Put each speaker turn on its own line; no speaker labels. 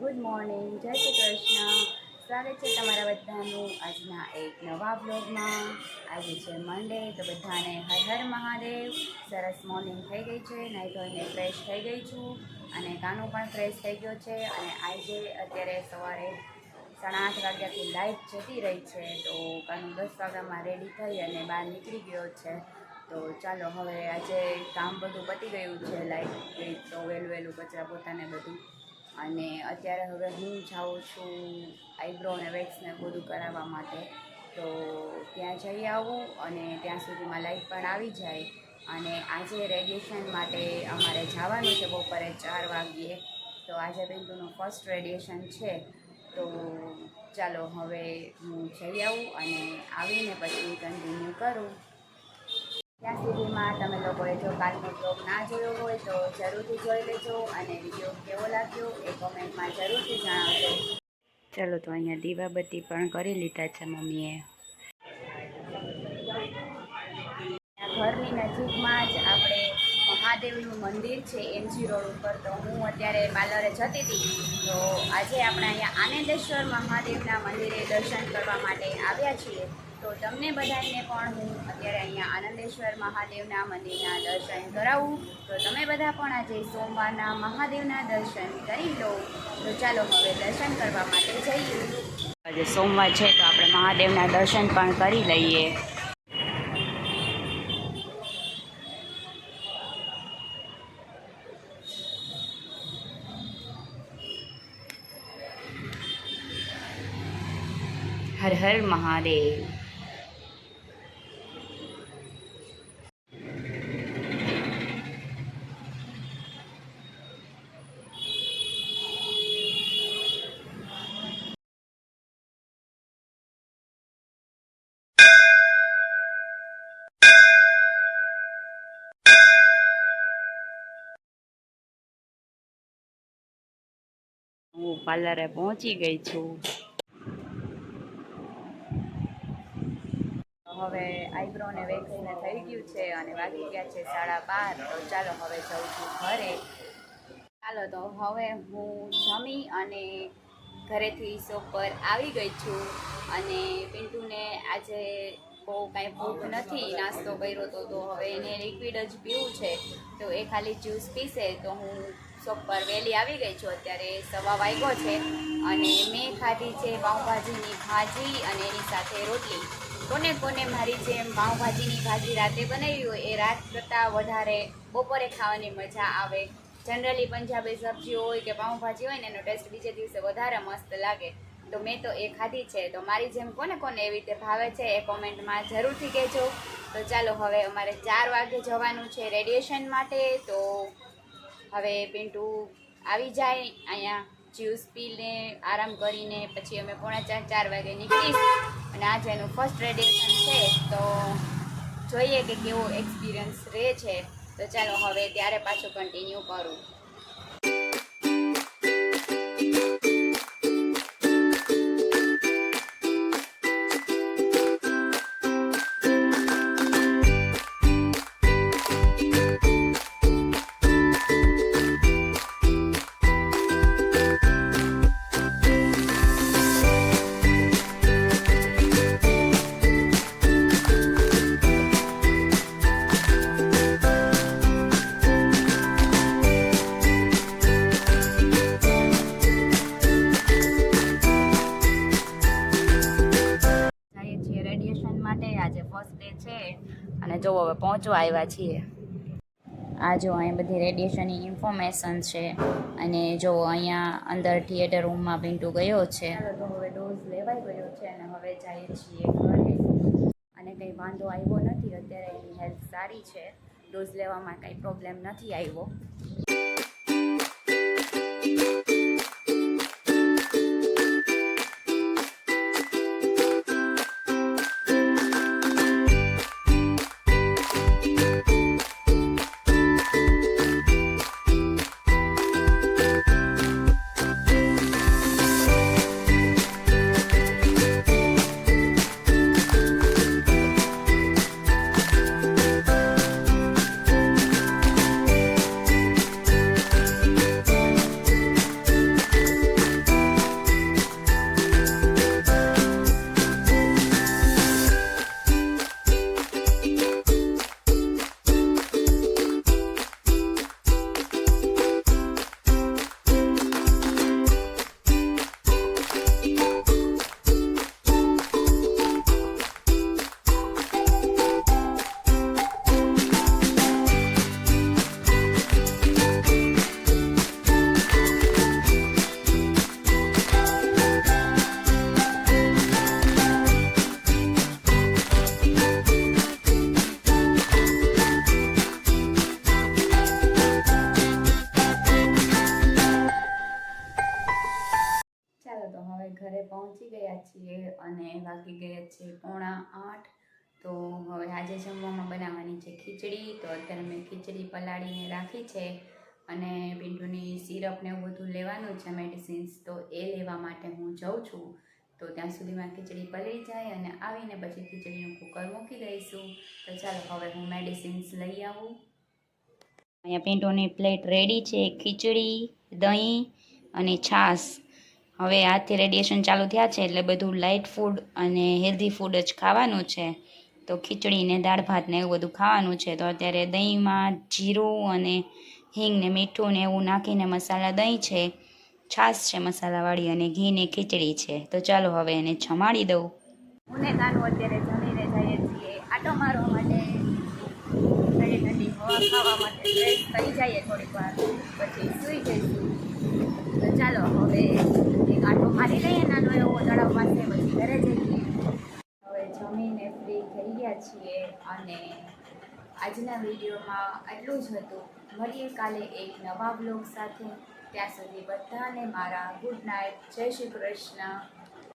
Good morning. જય શ્રી કૃષ્ણ. સ્વાગત છે તમારા બધાનું આજના એક નવા બ્લોગમાં આજે છે મંડે તો બધાને હર હર મહાદેવ. સરસ મોર્નિંગ થઈ ગઈ છે. નાહી ધોઈને ફ્રેશ થઈ ગઈ છું અને કાનો પણ ફ્રેશ થઈ ગયો છે. અને આજે અત્યારે સવારે સાડા આઠ વાગ્યાથી લાઇટ જતી રહી છે. તો કાનું દસ વાગ્યામાં રેડી થઈ અને બહાર નીકળી ગયો છે. તો ચાલો હવે આજે કામ બધું પતી ગયું છે લાઇટ તો વહેલું વહેલું કચરા પોતાને બધું. અને અત્યારે હવે હું જાઉં છું આઈબ્રો અને વેક્સને બધું કરાવવા માટે. તો ત્યાં જઈ આવું અને ત્યાં સુધીમાં લાઈટ પણ આવી જાય. અને આજે રેડિયેશન માટે અમારે જવાનું છે બપોરે ચાર વાગ્યે. તો આજે બિંદુનું ફર્સ્ટ રેડિયેશન છે. તો ચાલો હવે હું જઈ આવું અને આવીને પછી કન્ટિન્યુ કરું. ત્યાં સુધીમાં તમે લોકોએ જો કાલનો બ્લોગ ના જોયો હોય તો જરૂરથી જોઈ લેજો અને વીડિયો કેવો લાગ્યો એ કોમેન્ટમાં જરૂરથી જણાવજો. ચાલો તો અહીંયા દીવાબત્તી પણ કરી લીધા છે મમ્મીએ. ઘરની નજીકમાં જ આપણે મહાદેવનું મંદિર છે એમજી રોડ ઉપર. તો હું અત્યારે પાર્લરે જતી હતી. તો આજે આપણે અહીંયા આનંદેશ્વર મહાદેવના મંદિરે દર્શન કરવા માટે આવ્યા છીએ. તો તમને બધાને પણ હું અત્યારે અહીંયા આનંદેશ્વર મહાદેવના મંદિરના દર્શન કરાવું. તો તમે બધા પણ આજે સોમવારના મહાદેવના દર્શન કરી લો. તો ચાલો હવે દર્શન કરવા માટે જઈએ. આજે સોમવાર છે તો આપણે મહાદેવના દર્શન પણ કરી લઈએ. હર હર મહાદેવ. હું પાર્લરે પહોંચી ગઈ છું. હવે આઈબ્રો ને વેક્સ થઈ ગયું છે અને વાગી ગયા છે સાડા બાર. તો ચાલો હવે જઉં છું ઘરે. ચાલો તો હવે હું જમી અને ઘરેથી શોપ પર આવી ગઈ છું. અને પિન્ટુને આજે બહુ કાંઈ ભૂખ નથી, નાસ્તો કર્યો તો હવે એને લિક્વિડ જ પીવું છે. તો એ ખાલી જ્યુસ પીશે તો હું શોપ પર વહેલી આવી ગઈ છું. અત્યારે સવા વાગ્યો છે અને મેં ખાધી છે પાઉંભાજીની ભાજી અને એની સાથે રોટલી. કોને કોને મારી જેમ પાઉંભાજીની ભાજી રાતે બનાવી હોય એ રાત કરતાં વધારે બપોરે ખાવાની મજા આવે. જનરલી પંજાબી સબ્જી હોય કે પાઉંભાજી હોય ને એનો ટેસ્ટ બીજે દિવસે વધારે મસ્ત લાગે. તો મેં તો એ ખાધી છે. તો મારી જેમ કોને કોને એવી રીતે ભાવે છે એ કોમેન્ટમાં જરૂરથી કહેજો. તો ચાલો હવે અમારે ચાર વાગે જવાનું છે રેડિયેશન માટે. તો હવે પિન્ટુ આવી જાય અહીંયા, જ્યુસ પીને, આરામ કરીને, પછી અમે પોણા ચાર ચાર વાગે નીકળીશ. અને આજે એનું ફર્સ્ટ રેડિયેશન છે, તો જોઈએ કે કેવો એક્સપિરિયન્સ રહે છે. તો ચાલો હવે ત્યારે પાછું કન્ટિન્યુ કરું. હવે પહોંચવા આવ્યા છીએ. આ જો અહીં બધી રેડિયેશનની ઇન્ફોર્મેશન છે અને જો અહીંયા અંદર થિયેટર રૂમમાં પિન્ટુ ગયો છે. તો હવે ડોઝ લેવાઈ ગયો છે અને હવે જઈએ છીએ ઘરે. અને કંઈ વાંધો આવ્યો નથી, અત્યારે એની હેલ્થ સારી છે. ડોઝ લેવામાં કંઈ પ્રોબ્લેમ નથી આવ્યો. ઘરે પહોંચી ગયા છીએ અને વાગી ગયા છે પોણા આઠ. તો હવે આજે જમવામાં બનાવવાની છે ખીચડી. તો અત્યારે મેં ખીચડી પલાળીને રાખી છે અને પિન્ટુની સિરપ ને એવું બધું લેવાનું છે મેડિસિન્સ તો એ લેવા માટે હું જાઉં છું. તો ત્યાં સુધીમાં ખીચડી પલળી જાય અને આવીને પછી ખીચડીનું કુકર મૂકી દઈશું. તો ચાલો હવે હું મેડિસિન્સ લઈ આવું. અહીંયા પિન્ટુની પ્લેટ રેડી છે. ખીચડી, દહીં અને છાશ. હવે આજથી રેડિયેશન ચાલુ થયા છે એટલે બધું લાઇટ ફૂડ અને હેલ્ધી ફૂડ જ ખાવાનું છે. તો ખીચડીને દાળ ભાત ને એવું બધું ખાવાનું છે. તો અત્યારે દહીંમાં જીરું અને હિંગ ને મીઠું ને એવું નાખીને મસાલા દહીં છે, છાશ છે મસાલાવાળી અને ઘી ને ખીચડી છે. તો ચાલો હવે એને જમાડી દઉં. હું ને કાનું અત્યારે જમીને જઈએ છીએ. આટો મારવા માટે તો ચાલો હવે મારી લઈએ નાનો એવો તળાવ પાસે પછી ઘરે જઈએ હવે જમીને ફ્રી થઈ ગયા છીએ અને આજના વિડીયોમાં આટલું જ હતું. મળીએ કાલે એક નવા બ્લોગ સાથે. ત્યાં સુધી બધાને મારા ગુડ નાઇટ જય શ્રી કૃષ્ણ.